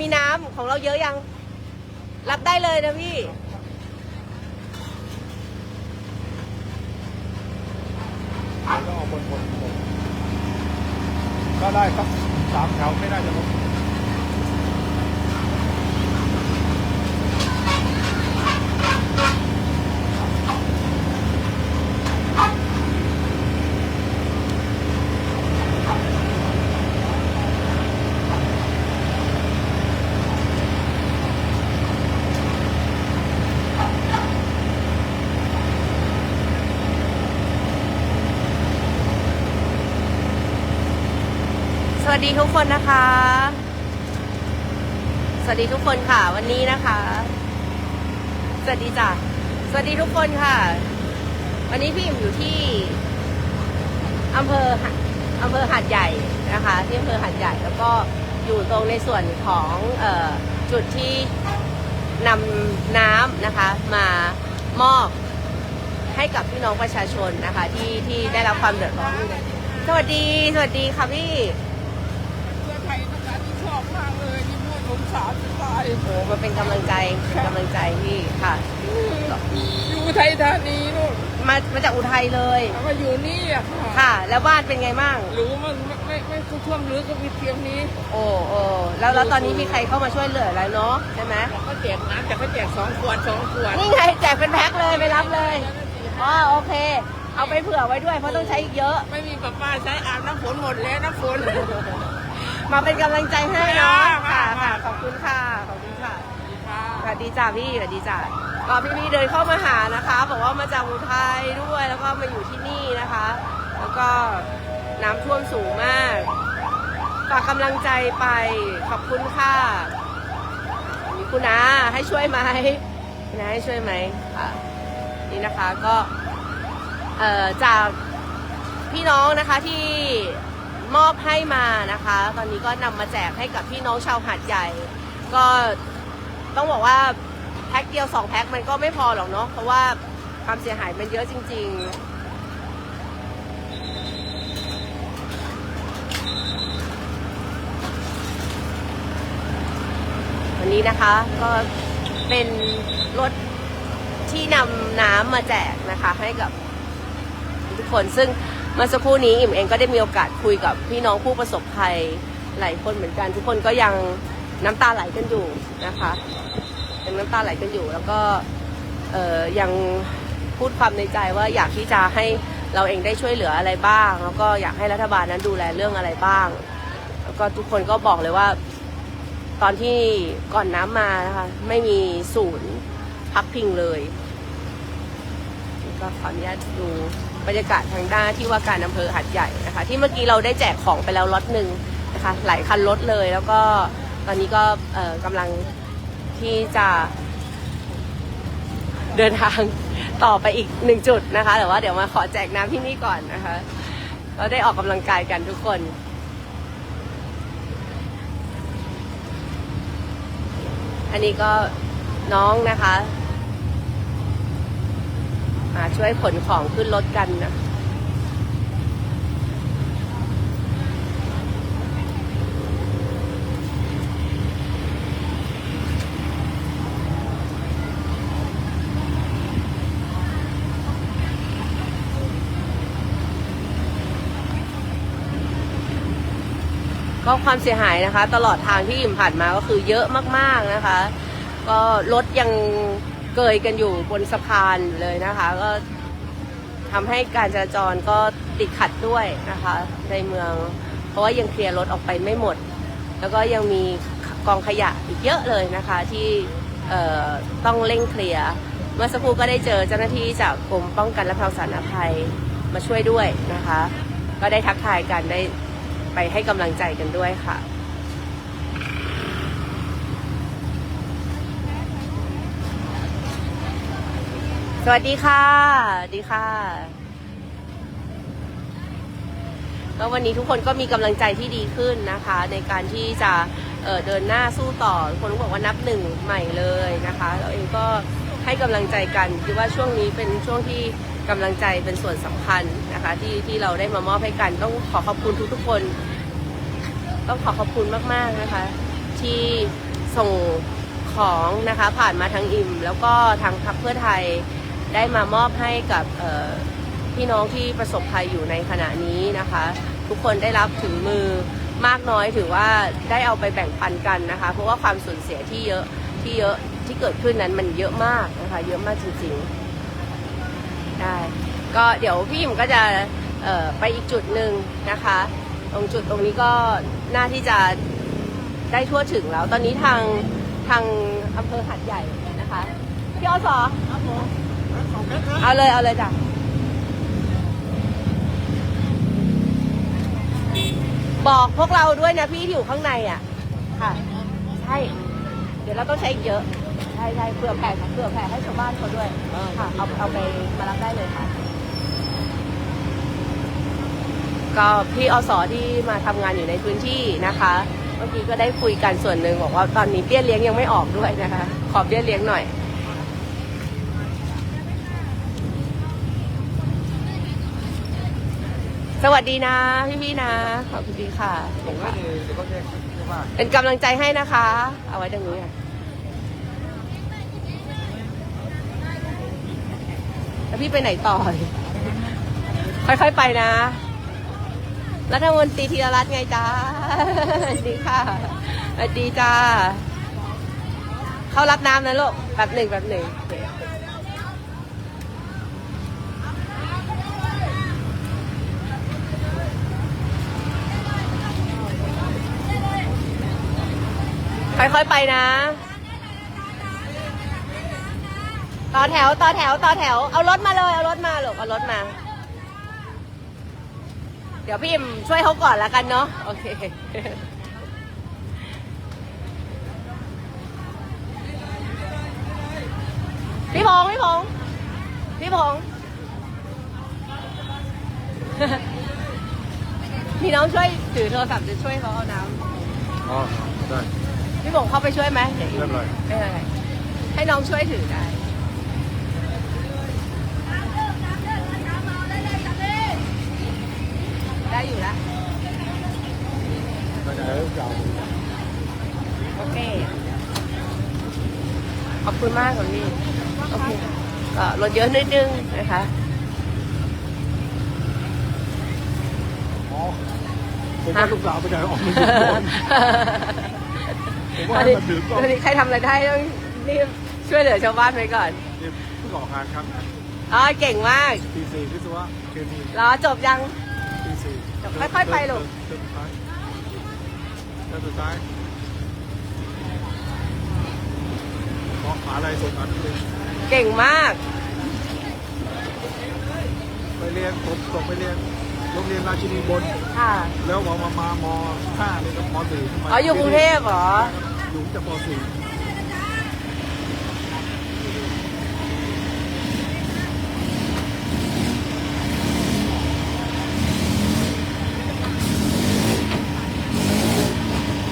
มีน้ำของเราเยอะยัง รับได้เลยนะพี่ ก็เอาบนบนก็ได้ครับสามแถวไม่ได้จะลง ดีทุกคนนะคะ สวัสดีทุกคนค่ะ วันนี้นะคะ สวัสดีจ้ะ สวัสดีทุกคนค่ะ วันนี้พี่อิ่มอยู่ที่อำเภออำเภอหาดใหญ่นะคะ ที่อำเภอหาดใหญ่แล้วก็อยู่ตรงในส่วนของเออจุดที่นำน้ำนะคะ มามอบให้กับพี่น้องประชาชนนะคะ ที่ที่ได้รับความเดือดร้อนสวัสดี สวัสดีค่ะพี่ เพื่อไทยนะคะที่ชอบ มากเลยนี่พูดสงสารจะตาย โอ้มาเป็นกำลังใจกำลังใจพี่ค่ะ อยู่ไทยธานีนู่นมามาจากอุทัยเลยมาอยู่นี่อะค่ะค่ะ แล้วบ้านเป็นไงบ้าง รู้มันไม่ไม่ไม่ท่วมรื้อก็มีเพียงนี้โอ้โอ้แล้วแล้วตอนนี้มีใครเข้ามาช่วยเหลือแล้วเนาะใช่ไหมแต่ก็แจกน้ำแต่ก็แจกสองขวดสองขวดนี่ไงแจกเป็นแพ็คเลยไปรับเลยอ๋อโอเค เอาไปเผื่อไว้ด้วยเพราะต้องใช้อีกเยอะ ไม่มีป้าป้าใช้อาบน้ำฝนหมดแล้วน้ำฝน มาเป็นกำลังใจให้เนาะค่ะค่ะค่ะค่ะขอบคุณค่ะขอบคุณค่ะค่ะสวัสดีจ้าพี่สวัสดีจ้าก็พี่พี่ๆเดินเข้ามาหานะคะ บอกว่ามาจากอุทัยด้วยแล้วก็มาอยู่ที่นี่นะคะ แล้วก็น้ำท่วมสูงมากฝากกำลังใจไปขอบคุณค่ะมีคุณอาให้ช่วยไหมคุณอาให้ช่วยไหมค่ะนี่นะคะก็เอ่อจากพี่น้องนะคะที่ มอบให้มานะคะ ตอนนี้ก็นำมาแจกให้กับพี่น้องชาวหาดใหญ่ ก็ต้องบอกว่าแพ็คเดียวสองแพ็คมันก็ไม่พอหรอกเนาะเพราะว่าความเสียหายมันเยอะจริงๆวันนี้นะคะก็เป็นรถที่นำน้ำมาแจกนะคะ ให้กับทุกคนซึ่ง เมื่อสักครู่นี้อิ่มเองก็ได้มีโอกาสคุยกับพี่น้องผู้ประสบภัยหลายคนเหมือนกัน ทุกคนก็ยังน้ำตาไหลกันอยู่นะคะยังน้ำตาไหลกันอยู่แล้วก็เอ่อยังพูดความในใจว่าอยากที่จะให้เราเองได้ช่วยเหลืออะไรบ้าง แล้วก็อยากให้รัฐบาลนั้นดูแลเรื่องอะไรบ้าง แล้วก็ทุกคนก็บอกเลยว่า ตอนที่ก่อนน้ำมานะคะไม่มีศูนย์พักพิงเลย ก็ขออนุญาตดู บรรยากาศทางด้านที่ว่าการอำเภอหัดใหญ่นะคะ ที่เมื่อกี้เราได้แจกของไปแล้วล็อตหนึ่งนะคะหลายคันรถเลย แล้วก็ตอนนี้ก็กำลังที่จะเดินทางต่อไปอีกหนึ่งจุดนะคะ แต่ว่าเดี๋ยวมาขอแจกน้ำที่นี่ก่อนนะคะเราได้ออกกำลังกายกันทุกคนอันนี้ก็น้องนะคะ มาช่วยขนของขึ้นรถกันนะก็ความเสียหายนะคะ ตลอดทางที่อิ่มผ่านมาก็คือเยอะมากๆนะคะ ก็รถยัง เกยกันอยู่บนสะพานอยู่เลยนะคะ ก็ทำให้การจราจรก็ติดขัดด้วยนะคะ ในเมือง เพราะว่ายังเคลียร์รถออกไปไม่หมด แล้วก็ยังมีกองขยะอีกเยอะเลยนะคะที่ต้องเร่งเคลียร์เมื่อสักครู่ก็ได้เจอเจ้าหน้าที่จากกรมป้องกันและบรรเทาสาธารณภัยมาช่วยด้วยนะคะ ก็ได้ทักทายกันได้ไปให้กำลังใจกันด้วยค่ะ สวัสดีค่ะ ดีค่ะ ก็วันนี้ทุกคนก็มีกำลังใจที่ดีขึ้นนะคะ ในการที่จะเเดินหน้าสู้ต่อ คนบอกว่านับหนึ่งใหม่เลยนะคะเราเองก็ให้กำลังใจกันคิดว่าช่วงนี้เป็นช่วงที่กำลังใจเป็นส่วนสำคัญนะคะ ที่ที่เราได้มามอบให้กัน ต้องขอขอบคุณทุกๆคน ต้องขอขอบคุณมากๆนะคะ ที่ส่งของนะคะผ่านมาทางอิ่มแล้วก็ทางพรรคเพื่อไทย ได้มามอบให้กับพี่น้องที่ประสบภัยอยู่ในขณะนี้นะคะ ทุกคนได้รับถึงมือมากน้อยถือว่าได้เอาไปแบ่งปันกันนะคะ เพราะว่าความสูญเสียที่เยอะที่เยอะที่เกิดขึ้นนั้นมันเยอะมากนะคะ เยอะมากจริงๆได้ก็เดี๋ยวพี่หยิมก็จะไปอีกจุดหนึ่งนะคะ ตรงจุดตรงนี้ก็น่าที่จะได้ทั่วถึงแล้ว ตอนนี้ทางทางอำเภอหัดใหญ่นะคะพี่อสอครับผม เอาเลยเอาเลยจ้ะบอกพวกเราด้วยนะพี่ที่อยู่ข้างในอะ ค่ะ ใช่ เดี๋ยวเราต้องใช้เยอะ ใช่ใช่เผื่อแผ่เผื่อแผ่ให้ชาวบ้านเขาด้วย ค่ะ เอาเอาไปมารับได้เลยค่ะ ก็พี่อสอที่มาทำงานอยู่ในพื้นที่นะคะ เมื่อกี้ก็ได้คุยกันส่วนหนึ่งบอกว่าตอนนี้เบี้ยเลี้ยงยังไม่ออกด้วยนะคะ ขอเบี้ยเลี้ยงหน่อย สวัสดีนะพี่พี่ๆนะ ขอบคุณดีค่ะ ผมก็เลยเดี๋ยวก็แจ้งที่ว่าเป็นกำลังใจให้นะคะ เอาไว้ตรงนี้ค่ะแล้วพี่ไปไหนต่อ ค่อยๆไปนะ รัฐมนตรีธีรรัตน์ไงจ้าสวัสดีค่ะสวัสดีจ้า เข้ารับน้ำนะลูกแบบหนึ่งแบบหนึ่ง ค่อยๆไปนะ ต่อแถว ต่อแถว ต่อแถว เอารถมาเลย เอารถมาลูกเอารถมา เดี๋ยวพี่อิมช่วยเขาก่อนล้วกันเนาะ โอเคพี่พงษ์พี่พงษ์พี่พงษ์พี่น้องช่วยถือโทรศัพท์จะช่วยเขาเอาน้ำ อ๋อ ได้ พี่พงษ์เข้าไปช่วยไหมเดี๋ยวอิมไม่เป็นไรไม่เป็นไรให้น้องช่วยถือได้ ได้อยู่แล้วได้ได้ยาวโอเค ขอบคุณมากค่ะพี่โอเคก็ลดเยอะนิดนึงนะคะอ๋อผมว่าลูกสาวไปไหนออกมาอยู่ก่อนผมว่า ตอนให้นี้มันถือกล้องตอนนี้ใครทำอะไรได้ต้องรีบช่วยเหลือชาวบ้านไว้ก่อนนี่เพิ่งออกงานครับอ๋อเก่งมากปีสี่วิศวะเคมีรอจบยังปีสี่เดี๋ยวค่อยๆไปลูกเดินสุดท้ายเดินสุดท้ายขอหาอะไรส่งอันเลยเก่งมาก ไปเรียนผมส่งไปเรียน โรงเรียนราชินีบนค่ะแล้วพอมามามห้าเลยก็มสี่ทำไมอ๋ออยู่กรุงเทพเหรอ อยู่จากมสี่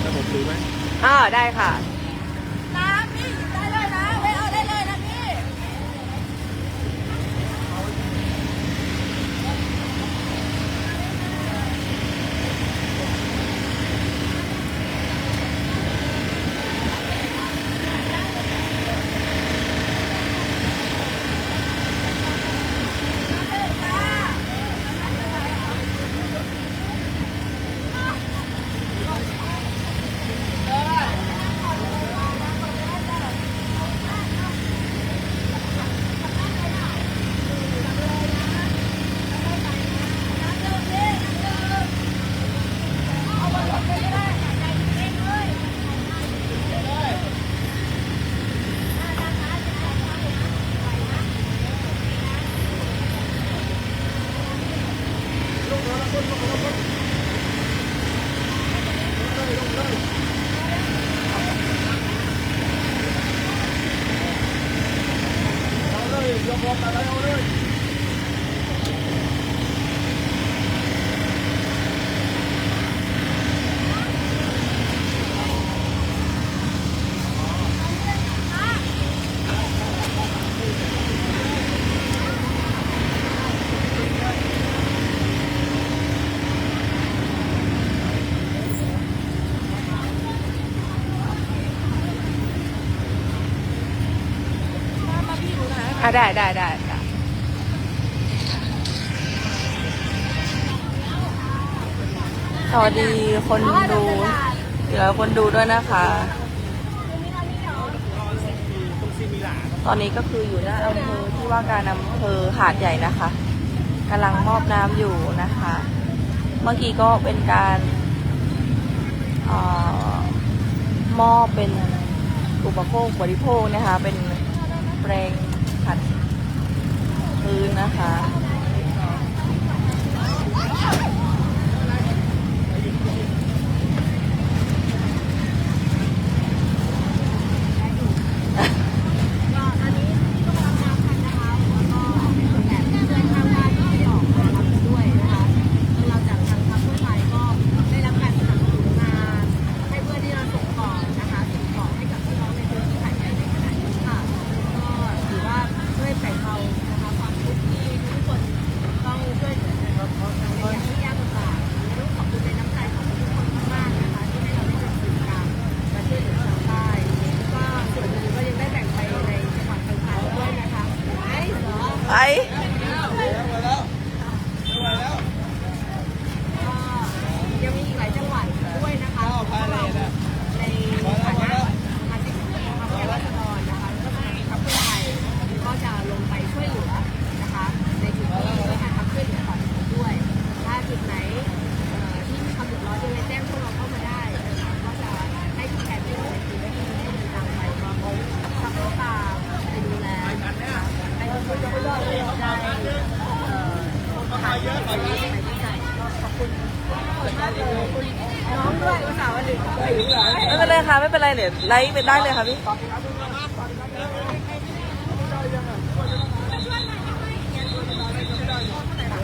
แล้วผมซื้อไหมอ่าได้ค่ะ น้ำพี่ได้เลยนะไปเอาได้เลยนะพี่ เอาเลย อะได้ได้ได้ได้สวัสดีคนดูเหลืวคนดูด้วยนะคะ ตอนนี้ก็คืออยู่หน้าอำเภอที่ว่าการอำเภอหาดใหญ่นะคะกำลังมอบน้ำอยู่นะคะ เมื่อกี้ก็เป็นการอมอบเป็นอุปโภคบริโภคนะคะ เป็นแปลง คัดพื้นนะคะ ได้อะแบบนี้ขอบคุณมากเลยน้องด้วยอุตส่าห์วันหนึ่งไม่เป็นไรค่ะไม่เป็นไรเนี่ยไลฟ์ไปได้เลยค่ะพี่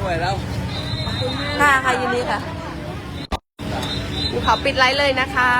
ไม่ไแล้วหน้าค่ะยินดีค่ะขอปิดไลฟ์เลยนะคะ